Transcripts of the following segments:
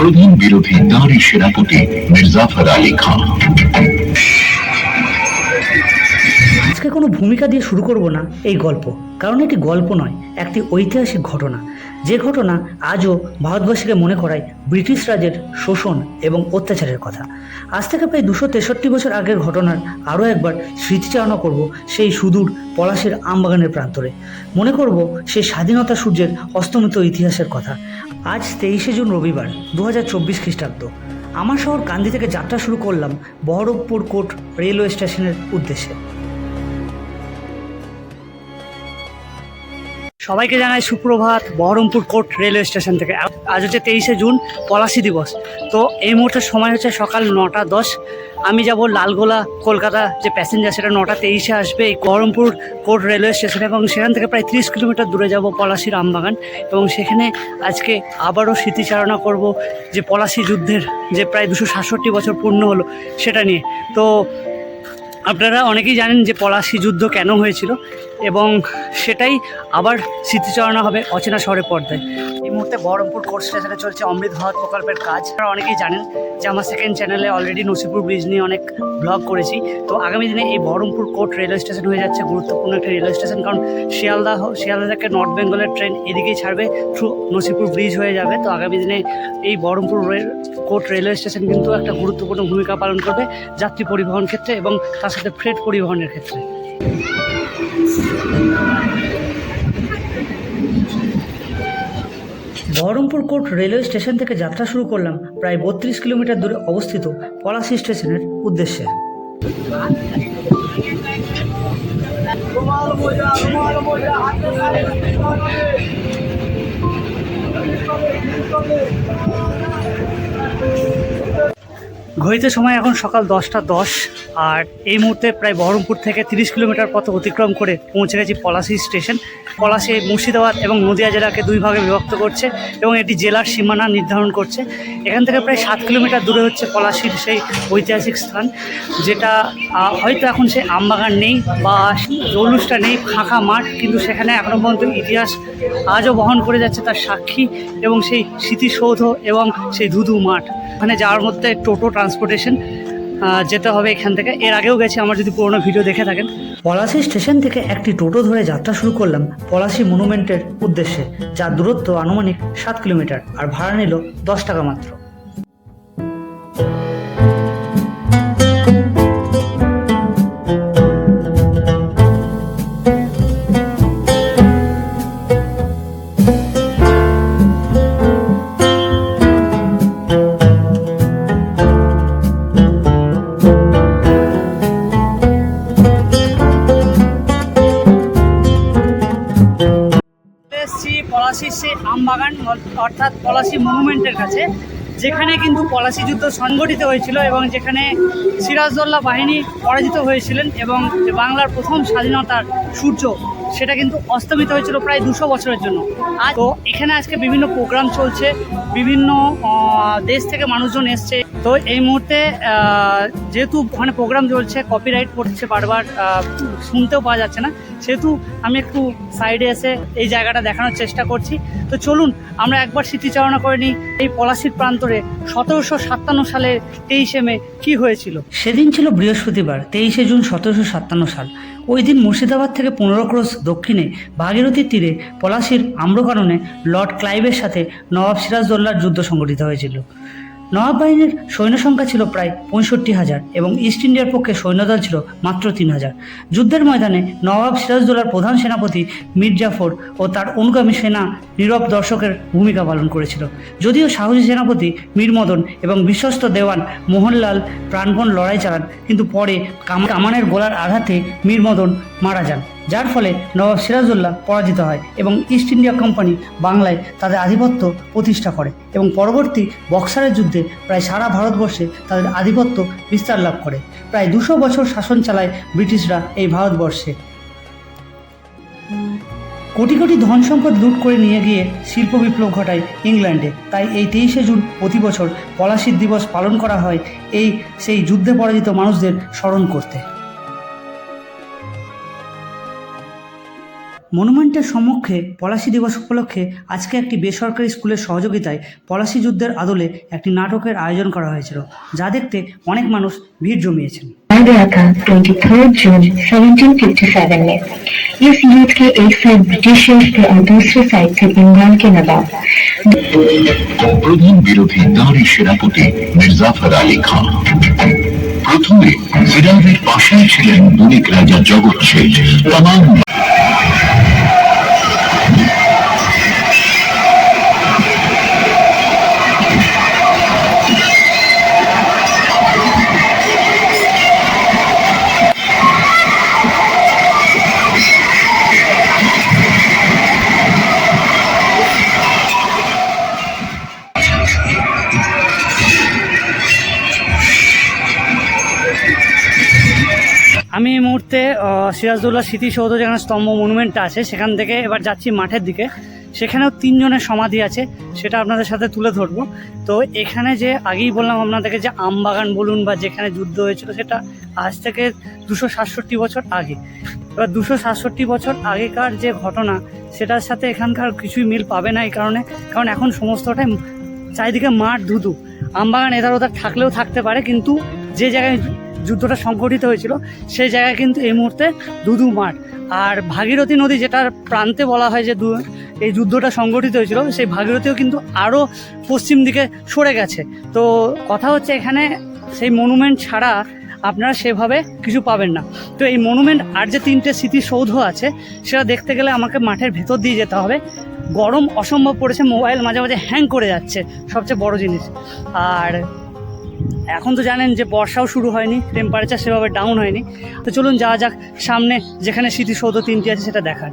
প্রধান বিরোধী তাঁরই সেনাপতি মির্জাফর আলী খান। আজকে কোনো ভূমিকা দিয়ে শুরু করব না এই গল্প, কারণ এটি গল্প নয়, একটি ঐতিহাসিক ঘটনা। যে ঘটনা আজও ভারতবাসীকে মনে করায় ব্রিটিশ রাজের শোষণ এবং অত্যাচারের কথা। আজ থেকে প্রায় দুশো তেষট্টি বছর আগের ঘটনার আরও একবার স্মৃতিচারণা করব সেই সুদূর পলাশের আমবাগানের প্রান্তরে। মনে করব সেই স্বাধীনতা সূর্যের অস্তমিত ইতিহাসের কথা। আজ তেইশে জুন রবিবার দু হাজার চব্বিশ খ্রিস্টাব্দ। আমার শহর কান্দি থেকে যাত্রা শুরু করলাম বহরমপুর কোর্ট রেলওয়ে স্টেশনের উদ্দেশ্যে। সবাইকে জানাই সুপ্রভাত বহরমপুর কোর্ট রেলওয়ে স্টেশন থেকে। আজ হচ্ছে তেইশে জুন, পলাশি দিবস। তো এই মুহূর্তে সময় হচ্ছে সকাল নটা দশ। আমি যাব লালগোলা, কলকাতা, যে প্যাসেঞ্জার সেটা নটা তেইশে আসবে এই বহরমপুর কোর্ট রেলওয়ে স্টেশন এবং সেখান থেকে প্রায় তিরিশ কিলোমিটার দূরে যাব পলাশির আমবাগান এবং সেখানে আজকে আবারও স্মৃতিচারণা করব যে পলাশি যুদ্ধের যে প্রায় দুশো সাতষট্টি বছর পূর্ণ হলো সেটা নিয়ে। তো আপনারা অনেকেই জানেন যে পলাশি যুদ্ধ কেন হয়েছিল এবং সেটাই আবার স্মৃতিচারণা হবে অচেনা শহরের পর্দায়। এই মুহূর্তে বহরমপুর কোর্ট স্টেশনে চলছে অমৃত ভারত প্রকল্পের কাজ। আপনারা অনেকেই জানেন যে আমার সেকেন্ড চ্যানেলে অলরেডি নসিপুর ব্রিজ নিয়ে অনেক ব্লগ করেছি। তো আগামী দিনে এই বহরমপুর কোর্ট রেলওয়ে স্টেশন হয়ে যাচ্ছে গুরুত্বপূর্ণ একটা রেলওয়ে স্টেশন কারণ শিয়ালদা হ- শিয়ালদা থেকে নর্থ বেঙ্গলের ট্রেন এদিকেই ছাড়বে থ্রু নসিপুর ব্রিজ হয়ে যাবে। তো আগামী দিনে এই বহরমপুর কোর্ট রেলওয়ে স্টেশন কিন্তু একটা গুরুত্বপূর্ণ ভূমিকা পালন করবে যাত্রী পরিবহন ক্ষেত্রে এবং তার সাথে ফ্রেট পরিবহনের ক্ষেত্রে। বহরমপুর কোর্ট রেলওয়ে স্টেশন থেকে যাত্রা শুরু করলাম প্রায় বত্রিশ কিলোমিটার দূরে অবস্থিত পলাশি স্টেশনের উদ্দেশ্যে। ঘড়িতে সময় এখন সকাল দশটা দশ, আর এই মুহূর্তে প্রায় বহরমপুর থেকে তিরিশ কিলোমিটার পথ অতিক্রম করে পৌঁছে গেছি পলাশি স্টেশন। পলাশি, মুর্শিদাবাদ এবং নদিয়া জেলাকে দুই ভাগে বিভক্ত করছে এবং এটি জেলার সীমানা নির্ধারণ করছে। এখান থেকে প্রায় সাত কিলোমিটার দূরে হচ্ছে পলাশির সেই ঐতিহাসিক স্থান, যেটা হয়তো এখন সে আমবাগান নেই বা জৌলুসটা নেই, ফাঁকা মাঠ, কিন্তু সেখানে এখনও পর্যন্ত ইতিহাস আজও বহন করে যাচ্ছে তার সাক্ষী এবং সেই স্মৃতিসৌধ এবং সেই ধুধু মাঠ। ওখানে যাওয়ার মধ্যে টোটো ট্রান্সপোর্টেশন যেতে হবে এখান থেকে। এর আগেও গেছি, আমার যদি পুরোনো ভিডিও দেখে থাকেন। পলাশি স্টেশন থেকে একটি টোটো ধরে যাত্রা শুরু করলাম পলাশি মনুমেন্টের উদ্দেশ্যে, যার দূরত্ব আনুমানিক সাত কিলোমিটার, আর ভাড়া নিল দশ টাকা মাত্র। আমবাগান অর্থাৎ পলাশি মনুমেন্টের কাছে, যেখানে কিন্তু পলাশি যুদ্ধ সংগঠিত হয়েছিল এবং যেখানে সিরাজদৌল্লা বাহিনী পরাজিত হয়েছিলেন এবং বাংলার প্রথম স্বাধীনতার সূর্য সেটা কিন্তু অস্তমিত হয়েছিল প্রায় দুশো বছরের জন্য। আর তো এখানে আজকে বিভিন্ন প্রোগ্রাম চলছে বিভিন্ন দেশ থেকে মানুষজন এসছে। তো এই মুহূর্তে যেহেতু ওখানে প্রোগ্রাম চলছে কপিরাইট পড়ছে বারবার শুনতেও পাওয়া যাচ্ছে না। সেহেতু আমি একটু সাইডে এসে এই জায়গাটা দেখানোর চেষ্টা করছি। তো চলুন আমরা একবার স্মৃতিচারণা করে নিই এই পলাশির প্রান্তরে সতেরোশো সাতান্ন সালে তেইশে মে কি হয়েছিল। সেদিন ছিল বৃহস্পতিবার তেইশে জুন সতেরোশো সাতান্ন সাল। ওই দিন মুর্শিদাবাদ থেকে পনেরো ক্রোশ দক্ষিণে ভাগীরথীর তীরে পলাশির আম্রকাননে লর্ড ক্লাইভের সাথে নবাব সিরাজদোল্লার যুদ্ধ সংঘটিত হয়েছিল। নবাব বাহিনীর সৈন্য সংখ্যা ছিল প্রায় পঁয়ষট্টি হাজার এবং ইস্ট ইন্ডিয়ার পক্ষে সৈন্যদল ছিল মাত্র তিন হাজার। যুদ্ধের ময়দানে নবাব সিরাজদৌল্লার প্রধান সেনাপতি মীর জাফর ও তার অনুগামী সেনা নীরব দর্শকের ভূমিকা পালন করেছিল। যদিও সাহসী সেনাপতি মীর মদন এবং বিশ্বস্ত দেওয়ান মোহনলাল প্রাণপণ লড়াই চালান, কিন্তু পরে কাম- কামানের গোলার আঘাতে মীর মদন মারা যান। যার ফলে নবাব সিরাজউল্লাহ পরাজিত হয় এবং ইস্ট ইন্ডিয়া কোম্পানি বাংলায় তাদের আধিপত্য প্রতিষ্ঠা করে এবং পরবর্তী বক্সারের যুদ্ধে প্রায় সারা ভারতবর্ষে তাদের আধিপত্য বিস্তার লাভ করে। প্রায় দুশো বছর শাসন চালায় ব্রিটিশরা এই ভারতবর্ষে। কোটি কোটি ধন সম্পদ লুট করে নিয়ে গিয়ে শিল্প বিপ্লব ঘটায় ইংল্যান্ডে। তাই এই তেইশে জুন প্রতি বছর পলাশির দিবস পালন করা হয় এই সেই যুদ্ধে পরাজিত মানুষদের স্মরণ করতে। মনুমেন্টের সম্মুখে পলাশী দিবস উপলক্ষে আজকে একটি বেসরকারি স্কুলের সহযোগিতায় পলাশী যুদ্ধের আদলে একটি নাটকের আয়োজন করা হয়েছিল যা দেখতে অনেক মানুষ ভিড় জমিয়েছেন गया था 23 जून 1757 में इस युद्ध के एक साइड ब्रिटिशर्स थे और दूसरे साइड थे बंगाल के नवाब প্রধান বিরোধী তাঁরই সেনাপতি মির্জাফর আলী খান প্রথমে সিরাজের পাশেই ছিলেন বণিক রাজা জগৎ শেঠ তামাম সিরাজদৌল্লা স্মৃতিসৌধ যেখানে স্তম্ভ মনুমেন্টটা আছে, সেখান থেকে এবার যাচ্ছি মাঠের দিকে। সেখানেও তিনজনের সমাধি আছে, সেটা আপনাদের সাথে তুলে ধরবো। তো এখানে যে আগেই বললাম আপনাদেরকে যে আমবাগান বলুন বা যেখানে যুদ্ধ হয়েছিল, সেটা আজ থেকে দুশো সাতষট্টি বছর আগে। এবার দুশো সাতষট্টি বছর আগেকার যে ঘটনা, সেটার সাথে এখানকার কিছুই মিল পাবে না এই কারণে। কারণ এখন সমস্তটাই চারিদিকে মাঠ ধুধু। আমবাগান এধার ওধার থাকলেও থাকতে পারে, কিন্তু যে জায়গায় যুদ্ধটা সংঘটিত হয়েছিল, সেই জায়গায় কিন্তু এই মুহূর্তে দুদু মাঠ। আর ভাগীরথী নদী যেটার প্রান্তে বলা হয় যে দু- এই যুদ্ধটা সংঘটিত হয়েছিল, সেই ভাগীরথীও কিন্তু আরও পশ্চিম দিকে সরে গেছে। তো কথা হচ্ছে এখানে সেই মনুমেন্ট ছাড়া আপনারা সেভাবে কিছু পাবেন না। তো এই মনুমেন্ট আর যে তিনটে স্মৃতিসৌধ আছে, সেটা দেখতে গেলে আমাকে মাঠের ভেতর দিয়ে যেতে হবে। গরম অসম্ভব পড়েছে, মোবাইল মাঝে মাঝে হ্যাং করে যাচ্ছে, সবচেয়ে বড় জিনিস। আর এখন তো জানেন যে বর্ষাও শুরু হয়নি টেম্পারেচার সেভাবে ডাউন হয়নি। তো চলুন যাওয়া যাক, সামনে যেখানে স্মৃতিসৌধ তিনটি আছে সেটা দেখার।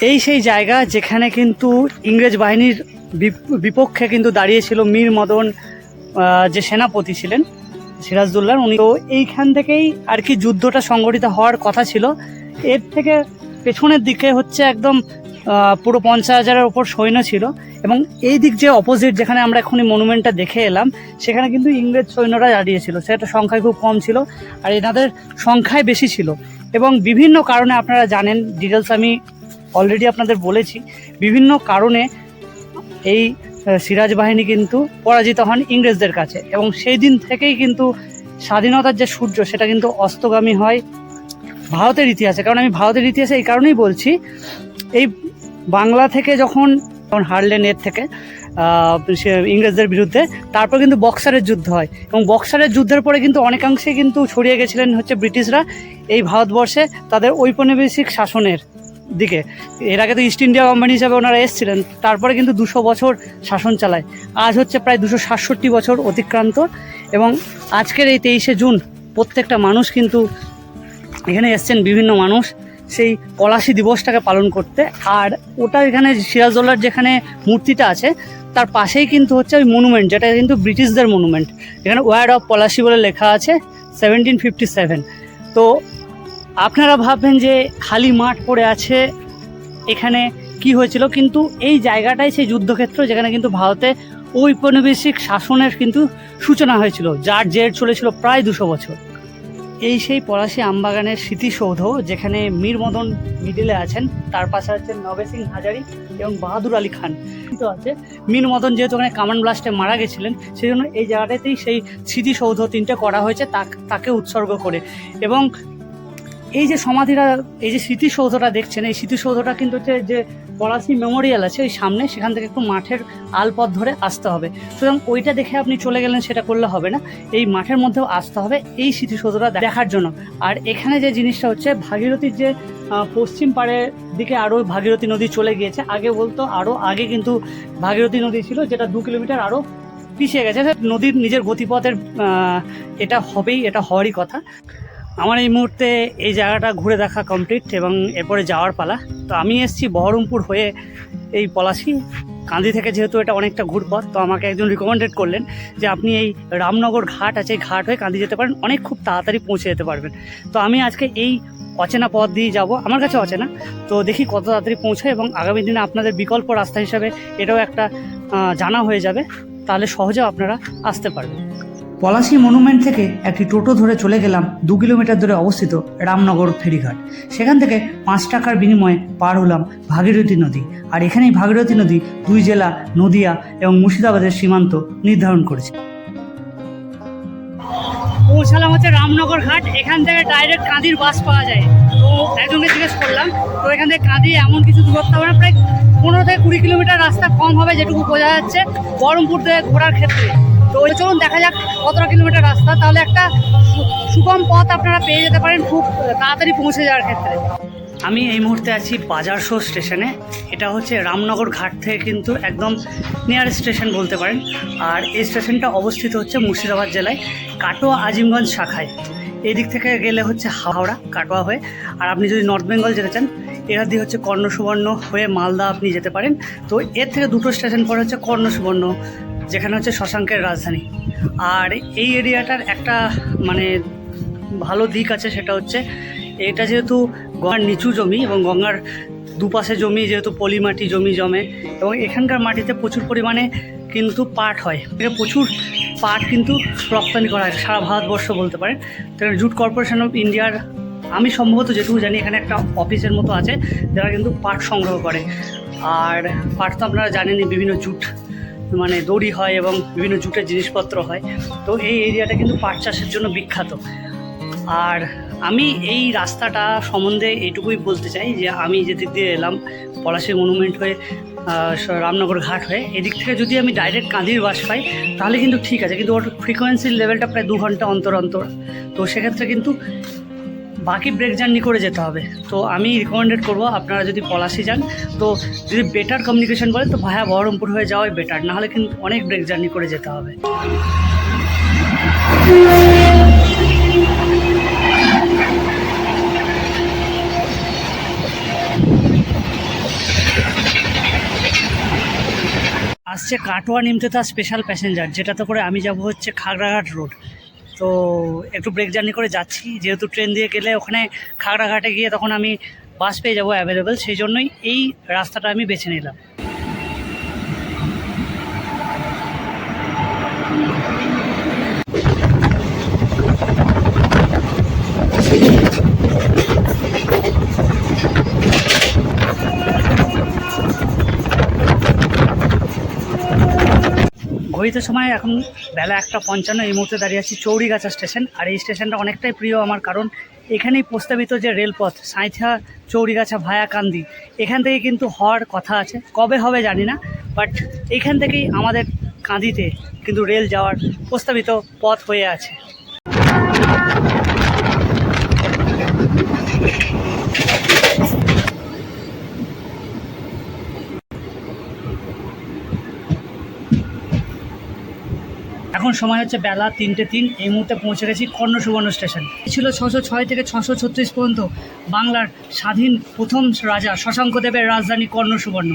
এই সেই জায়গা যেখানে কিন্তু ইংরেজ বাহিনীর বিপ- বিপক্ষে কিন্তু দাঁড়িয়েছিল মীর মদন যে সেনাপতি ছিলেন। সিরাজদুল্লাহ, উনি তো এইখান থেকেই আর কি যুদ্ধটা সংগঠিত হওয়ার কথা ছিল। এর থেকে পেছনের দিকে হচ্ছে একদম পুরো পঞ্চাশ হাজারের ওপর সৈন্য ছিল এবং এই দিক যে অপোজিট যেখানে আমরা এখনই মনুমেন্টটা দেখে এলাম, সেখানে কিন্তু ইংরেজ সৈন্যরা দাঁড়িয়েছিল। সেটা সংখ্যায় খুব কম ছিল আর এনাদের সংখ্যায় বেশি ছিল। এবং বিভিন্ন কারণে আপনারা জানেন ডিটেলস আমি অলরেডি আপনাদের বলেছি, বিভিন্ন কারণে এই সিরাজ বাহিনী কিন্তু পরাজিত হন ইংরেজদের কাছে। এবং সেই দিন থেকেই কিন্তু স্বাধীনতার যে সূর্য, সেটা কিন্তু অস্তগামী হয় ভারতের ইতিহাসে। কারণ আমি ভারতের ইতিহাসে এই কারণেই বলছি, এই বাংলা থেকে যখন যখন হারলেন এর থেকে ইংরেজদের বিরুদ্ধে, তারপর কিন্তু বক্সারের যুদ্ধ হয়। এবং বক্সারের যুদ্ধের পরে কিন্তু অনেকাংশে কিন্তু ছড়িয়ে গেছিলেন হচ্ছে ব্রিটিশরা। এই ভারতবর্ষে তাদের ঔপনিবেশিক শাসনের দিকে। এর আগে তো ইস্ট ইন্ডিয়া কোম্পানি হিসাবে ওনারা এসেছিলেন, তারপরে কিন্তু দুশো বছর শাসন চালায়। আজ হচ্ছে প্রায় দুশো সাতষট্টি বছর অতিক্রান্ত এবং আজকের এই তেইশে জুন প্রত্যেকটা মানুষ কিন্তু এখানে এসছেন বিভিন্ন মানুষ। সেই পলাশী দিবসটাকে পালন করতে। আর ওটা এখানে সিরাজদৌল্লার যেখানে মূর্তিটা আছে, তার পাশেই কিন্তু হচ্ছে ওই মনুমেন্ট যেটা কিন্তু ব্রিটিশদের মনুমেন্ট এখানে ওয়ার্ড অফ পলাশি বলে লেখা আছে সেভেন্টিন ফিফটি সেভেন তো আপনারা ভাববেন যে খালি মাঠ পড়ে আছে, এখানে কি হয়েছিল, কিন্তু এই জায়গাটাই সেই যুদ্ধক্ষেত্র যেখানে কিন্তু ভারতে ঔপনিবেশিক শাসনের কিন্তু সূচনা হয়েছিল, যার জের চলেছিল প্রায় দুশো বছর। এই সেই পলাশী আমবাগানের স্মৃতিসৌধ, যেখানে মীর মদন মিডিলে আছেন, তার পাশে আছেন নবে সিং হাজারি এবং বাহাদুর আলী খান। তো আছে মীর মদন যেহেতু ওখানে কামান ব্লাস্টে মারা গেছিলেন সেই জন্য এই জায়গাটাতেই সেই স্মৃতিসৌধ তিনটে করা হয়েছে, তাক- তাকে উৎসর্গ করে। এবং এই যে সমাধিরা এই যে স্মৃতিসৌধটা দেখছেন, এই স্মৃতিসৌধটা কিন্তু হচ্ছে যে পলাশি মেমোরিয়াল আছে, ওই সামনে, সেখান থেকে একটু মাঠের আলপথ ধরে আসতে হবে। সুতরাং ওইটা দেখে আপনি চলে গেলেন, সেটা করলে হবে না। এই মাঠের মধ্যেও আসতে হবে, এই স্মৃতিসৌধটা দেখার জন্য। আর এখানে যে জিনিসটা হচ্ছে, ভাগীরথীর যে পশ্চিম পাড়ের দিকে আরও ভাগীরথী নদী চলে গিয়েছে। আগে বলতো আরও আগে কিন্তু ভাগীরথী নদী ছিল, যেটা দু কিলোমিটার আরও পিছিয়ে গেছে। নদীর নিজের গতিপথের এটা হবেই, এটা হওয়ারই কথা। আমার এই মুহূর্তে এই জায়গাটা ঘুরে দেখা কমপ্লিট এবং এরপরে যাওয়ার পালা। তো আমি এসছি বহরমপুর হয়ে এই পলাশি। কান্দি থেকে যেহেতু এটা অনেকটা ঘুরপথ, তো আমাকে একজন রিকমেন্ডেড করলেন যে আপনি এই রামনগর ঘাট আছে ঘাট হয়ে কান্দি যেতে পারেন। অনেক খুব তাড়াতাড়ি পৌঁছে যেতে পারবেন। তো আমি আজকে এই অচেনা পথ দিয়ে যাব। আমার কাছে অচেনা। তো দেখি কত তাড়াতাড়ি পৌঁছায় এবং আগামী দিনে আপনাদের বিকল্প রাস্তা হিসাবে এটাও একটা জানা হয়ে যাবে। তাহলে সহজেও আপনারা আসতে পারবেন। পলাশি মনুমেন্ট থেকে একটি টোটো ধরে চলে গেলাম দু কিলোমিটার দূরে অবস্থিত রামনগর ফেরিঘাট। সেখান থেকে পাঁচ টাকার বিনিময়ে পার হলাম ভাগীরথী নদী। আর এখানেই ভাগীরথী নদী দুই জেলা, নদিয়া এবং মুর্শিদাবাদের সীমান্ত নির্ধারণ করেছে। পৌঁছালাম হচ্ছে রামনগর ঘাট। এখান থেকে ডাইরেক্ট কাঁদির বাস পাওয়া যায়। তো একজনকে জিজ্ঞেস করলাম, তো এখান থেকে কাঁদি এমন কিছু দূরত্ব হবে না প্রায় পনেরো থেকে কুড়ি কিলোমিটার রাস্তা কম হবে যেটুকু বোঝা যাচ্ছে বহরমপুর থেকে ঘোরার ক্ষেত্রে। তো চলুন, দেখা যাক কতটা কিলোমিটার রাস্তা। তাহলে একটা সুগম পথ আপনারা পেয়ে যেতে পারেন খুব তাড়াতাড়ি পৌঁছে যাওয়ার ক্ষেত্রে। আমি এই মুহূর্তে আছি বাজার শো স্টেশনে। এটা হচ্ছে রামনগর ঘাট থেকে কিন্তু একদম নিয়ার স্টেশন বলতে পারেন। আর এই স্টেশনটা অবস্থিত হচ্ছে মুর্শিদাবাদ জেলায় কাটোয়া আজিমগঞ্জ শাখায়। এই দিক থেকে গেলে হচ্ছে হাওড়া, কাটোয়া হয়ে। আর আপনি যদি নর্থ বেঙ্গল যেতে চান এরা দিয়ে হচ্ছে কর্ণ সুবর্ণ হয়ে মালদা আপনি যেতে পারেন। তো এর থেকে দুটো স্টেশন পরে হচ্ছে কর্ণ সুবর্ণ যেখানে হচ্ছে শশাঙ্কের রাজধানী। আর এই এরিয়াটার একটা মানে ভালো দিক আছে সেটা হচ্ছে, এটা যেহেতু গঙ্গার নিচু জমি এবং গঙ্গার দুপাশে জমি যেহেতু পলিমাটি জমি জমে এবং এখানকার মাটিতে প্রচুর পরিমাণে কিন্তু পাট হয়। প্রচুর পাট কিন্তু রপ্তানি করা হয়, সারা ভারতবর্ষ বলতে পারেন। তো জুট কর্পোরেশন অফ ইন্ডিয়ার, আমি সম্ভবত যেটুকু জানি, এখানে একটা অফিসের মতো আছে, যারা কিন্তু পাট সংগ্রহ করে। আর পাট তো আপনারা জানেনই, বিভিন্ন জুট মানে দড়ি হয় এবং বিভিন্ন জুটের জিনিসপত্র হয়। তো এই এরিয়াটা কিন্তু পাট চাষের জন্য বিখ্যাত। আর আমি এই রাস্তাটা সম্বন্ধে এইটুকুই বলতে চাই যে, আমি যেদিক দিয়ে এলাম পলাশী মনুমেন্ট হয়ে রামনগর ঘাট হয়ে, এদিক থেকে যদি আমি ডাইরেক্ট কাঁদির বাস পাই, তাহলে কিন্তু ঠিক আছে। কিন্তু ওর ফ্রিকোয়েন্সির লেভেলটা প্রায় দু ঘণ্টা অন্তর অন্তর। তো সেক্ষেত্রে কিন্তু বাকি ব্রেক জার্নি করে যেতে হবে। তো আমি রিকমেন্ডেড করব আপনারা যদি পলাশি যান, তো যদি বেটার কমিউনিকেশন বলে তো ভায়া বহরমপুর হয়ে যাওয়াই বেটার নাহলে কিন্তু অনেক ব্রেক জার্নি করে যেতে হবে। আসছে কাটোয়া নিমতেতা স্পেশাল প্যাসেঞ্জার যেটাতে করে আমি যাব হচ্ছে খাগড়াঘাট রোড তো একটু ব্রেক জার্নি করে যাচ্ছি। যেহেতু ট্রেন দিয়ে গেলে ওখানে খাগড়াঘাটে গিয়ে তখন আমি বাস পেয়ে যাব অ্যাভেলেবেল সেই জন্যই এই রাস্তাটা আমি বেছে নিলাম। ঘড়িতে সময় এখন বেলা একটা পঞ্চান্ন এই মুহূর্তে দাঁড়িয়ে আছি চৌরিগাছা স্টেশন। আর এই স্টেশনটা অনেকটাই প্রিয় আমার কারণ এখানেই প্রস্তাবিত যে রেলপথ সাঁইথা চৌরিগাছা ভায়া কান্দি, এখান থেকে কিন্তু হওয়ার কথা আছে, কবে হবে জানি না বাট এখান থেকেই আমাদের কাঁদিতে কিন্তু রেল যাওয়ার প্রস্তাবিত পথ হয়ে আছে। এখন সময় হচ্ছে বেলা তিনটে তিন। এই মুহূর্তে পৌঁছে গেছি কর্ণ সুবর্ণ স্টেশন। ছিল ছশো ছয় থেকে ছশো ছত্রিশ পর্যন্ত বাংলার স্বাধীন প্রথম রাজা শশাঙ্কদেবের রাজধানী কর্ণ সুবর্ণ।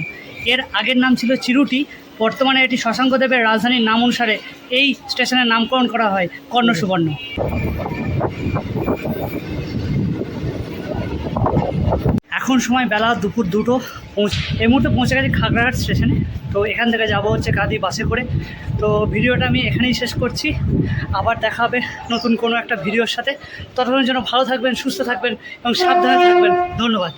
এর আগের নাম ছিল চিরুটি, বর্তমানে এটি শশাঙ্কদেবের রাজধানীর নাম অনুসারে এই স্টেশনের নামকরণ করা হয় কর্ণ সুবর্ণ। এখন সময় বেলা দুপুর দুটো, পৌঁছ, এই মুহূর্তে পৌঁছে গেছি খাগড়াঘাট স্টেশনে। তো এখান থেকে যাব হচ্ছে কাঁদি বাসে করে। তো ভিডিওটা আমি এখানেই শেষ করছি। আবার দেখা হবে নতুন কোনো একটা ভিডিওর সাথে। ততক্ষণের জন্য ভালো থাকবেন, সুস্থ থাকবেন এবং সাবধানে থাকবেন। ধন্যবাদ।